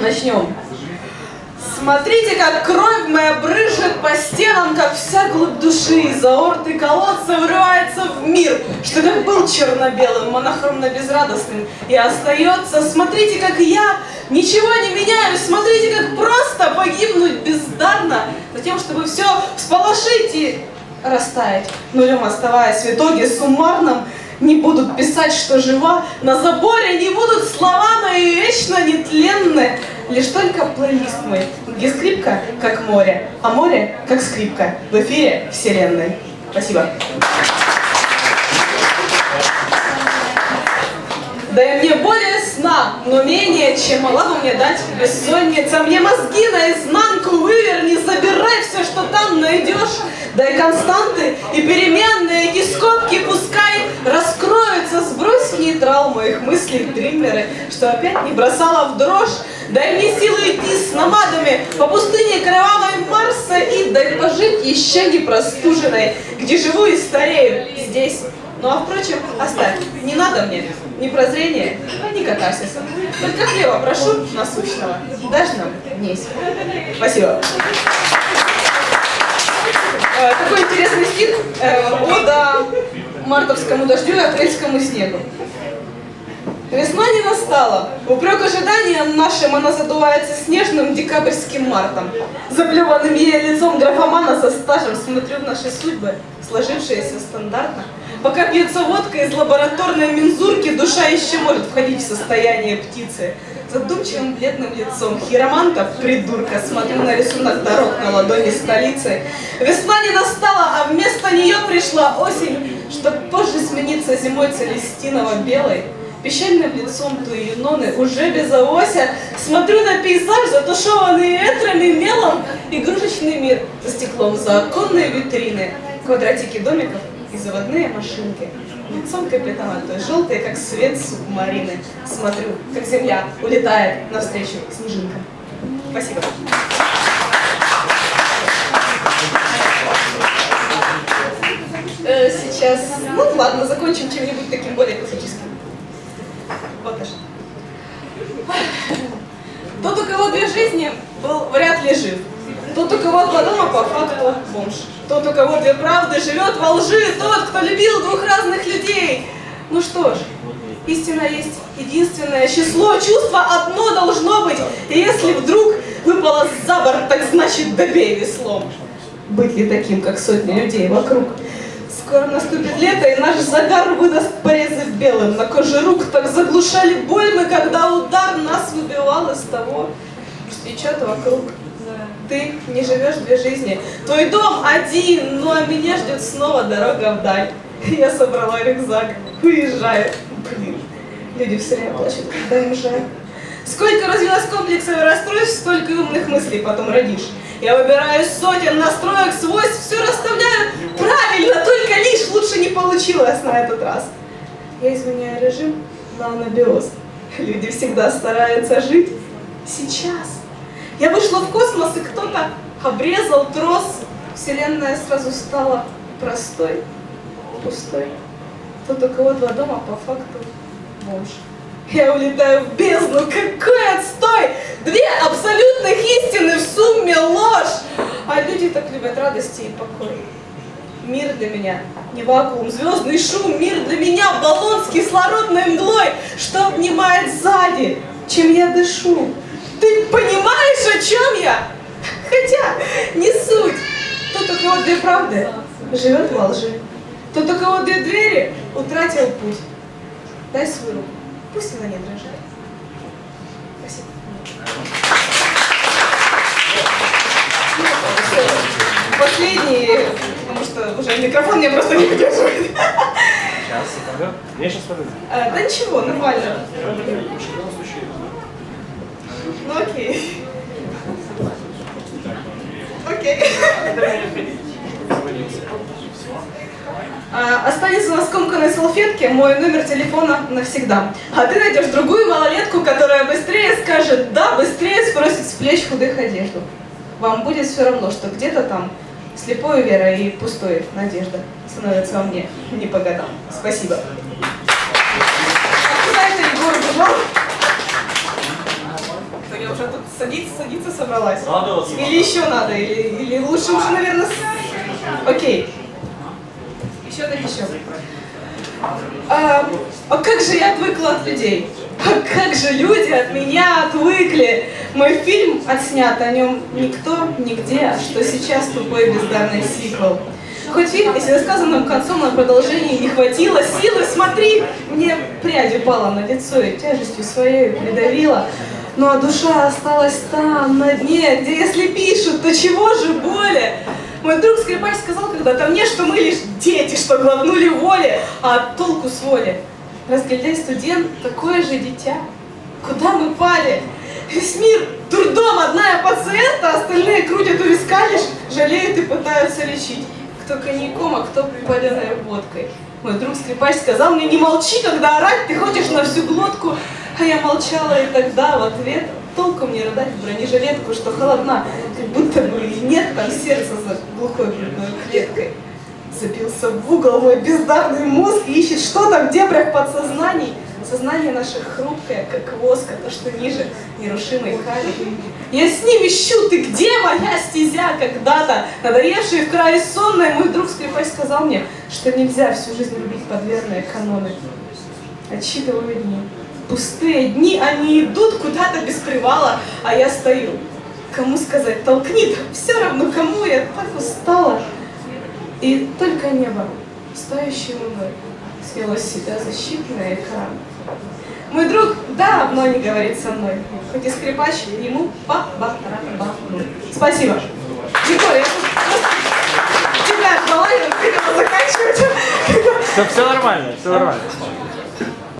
Начнем. Смотрите, как кровь моя брыжет по стенам, как вся глубь души из аорты колодца вырывается в мир, что как был черно-белым, монохромно-безрадостным и остается. Смотрите, как я ничего не меняю, смотрите, как просто погибнуть бездарно, за тем, чтобы все всполошить и растаять, нулем оставаясь в итоге суммарном, не будут писать, что жива, на заборе не будут слова мои вечно нетленны, лишь только плейлист мой, где скрипка, как море, а море, как скрипка, в эфире вселенной. Спасибо. Дай мне более сна, но менее, чем могла бы мне дать бессонница. Мне мозги наизнанку выверни, забирай все, что там найдешь. Дай константы и переменные, эти скобки пускай раскроются. Сбрось нейтрал моих мыслей, дримеры, что опять не бросала в дрожь. Дай мне силы идти с намадами по пустыне кровавой Марса и дай пожить еще не простуженной, где живу и старею здесь. Ну а впрочем, оставь, не надо мне ни прозрения, ни катарсиса. Только хлеба прошу насущного. Дашь нам несть. Спасибо. Э, Такой интересный стих. Э, Ода мартовскому дождю и апрельскому снегу. Весна не настала. Упрек ожиданиям нашим она задувается снежным декабрьским мартом. Заплеванным ей лицом графомана со стажем смотрю в наши судьбы, сложившиеся стандартно. Пока пьется водка из лабораторной мензурки, душа еще может входить в состояние птицы. Задумчивым бледным лицом хироманта, придурка, смотрю на рисунок дорог на ладони столицы. Весна не настала, а вместо нее пришла осень, чтоб позже смениться зимой целестиново-белой. Печальным лицом той юноны, уже без авося, смотрю на пейзаж, затушеванный ветрами мелом, игрушечный мир за стеклом, за оконные витрины, квадратики домиков и заводные машинки. Лицом капитана, той желтые, как свет субмарины. Смотрю, как земля улетает навстречу снежинкам. Спасибо. Э, Сейчас, ну ладно, закончим чем-нибудь таким более классическим. Вот наш. Тот, у кого две жизни, был вряд ли жив. Тот, у кого два дома, по факту бомж. Тот, у кого две правды, живет во лжи. Тот, кто любил двух разных людей. Ну что ж, истина есть единственное число. Чувство одно должно быть. И если вдруг выпало за борт, так значит добей веслом. Быть ли таким, как сотни людей вокруг? Скоро наступит лето, и наш загар выдаст порезы белым. На коже рук так заглушали боль мы, когда удар нас выбивал из того, течет вокруг. Ты не живешь две жизни. Твой дом один, ну а меня ждет снова дорога вдаль. Я собрала рюкзак, уезжаю. Блин, люди все время плачут, когда им. Сколько развилось комплексов и расстройств, столько и умных мыслей потом родишь. Я выбираю сотен настроек, свойств, все расставляю правильно, только лишь лучше не получилось на этот раз. Я изменяю режим на анабиоз. Люди всегда стараются жить сейчас. Я вышла в космос, и кто-то обрезал трос. Вселенная сразу стала простой, пустой. Тот, у кого два дома, по факту бомж. Я улетаю в бездну, какой отстой! Две абсолютных истины в сумме ложь! А люди так любят радости и покой. Мир для меня не вакуум, звездный шум, мир для меня баллон с кислородной мглой, что обнимает сзади, чем я дышу. Ты понимаешь, о чем я? Хотя, не суть. Тот, у кого две правды, живет во лжи. Тот, у кого две двери, утратил путь. Дай свою руку, пусть она не дрожит. Спасибо. Последний, потому что уже микрофон мне просто не выдерживает. Сейчас, секунду. Я сейчас подойду. А, да ничего, нормально. Ну окей. Окей. А, Останется на скомканной салфетке мой номер телефона навсегда. А ты найдешь другую малолетку, которая быстрее скажет «да», быстрее спросит с плеч худых одежду. Вам будет все равно, что где-то там слепой вера и пустой надежда становятся во мне не по годам. Спасибо. А? Я уже тут Садиться, садиться собралась. Надо вот Или еще надо, или, или лучше уже, наверное, с- Окей. Еще так еще. А, а как же я отвыкла от людей? А как же люди от меня отвыкли? Мой фильм отснят, о нем никто, нигде, а что сейчас тупой бездарный сиквел. Хоть фильм и с рассказанным концом на продолжение не хватило силы, смотри, мне прядь упала на лицо и тяжестью своей придавила. Ну а душа осталась там, на дне, где если пишут, то чего же боли? Мой друг скрипач сказал когда-то мне, что мы лишь дети, что глотнули воли, а толку с воли. Разгильдяй студент, такое же дитя. Куда мы пали? Весь мир дурдом, одна я пациента, остальные крутят у виска лишь, жалеют и пытаются лечить. Кто коньяком, а кто паленой водкой. Мой друг скрипач сказал мне, не молчи, когда орать ты хочешь на всю глотку. А я молчала и тогда в ответ толком не рыдать в бронежилетку, что холодна, как будто бы и нет там сердца за глухой грудной клеткой. Забился в угол мой бездарный мозг ищет что-то в дебрях подсознаний. Сознание наше хрупкое, как воск, а то, что ниже нерушимой калий. Я с ним ищу, ты где моя стезя когда-то? Надоевший в крае сонной, мой друг скрипач сказал мне, что нельзя всю жизнь любить подверные каноны. Отсчитываю дни. Пустые дни, они идут куда-то без привала, а я стою. Кому сказать, толкни, да все равно кому, я так устала. И только небо, стоящее луной, свело с себя защитный экран. Мой друг давно не говорит со мной, хоть и скрипач, ему па ба тара ба ну. Спасибо. Виктория, я тебя ждала, я хотела заканчивать. Все, все нормально, все нормально.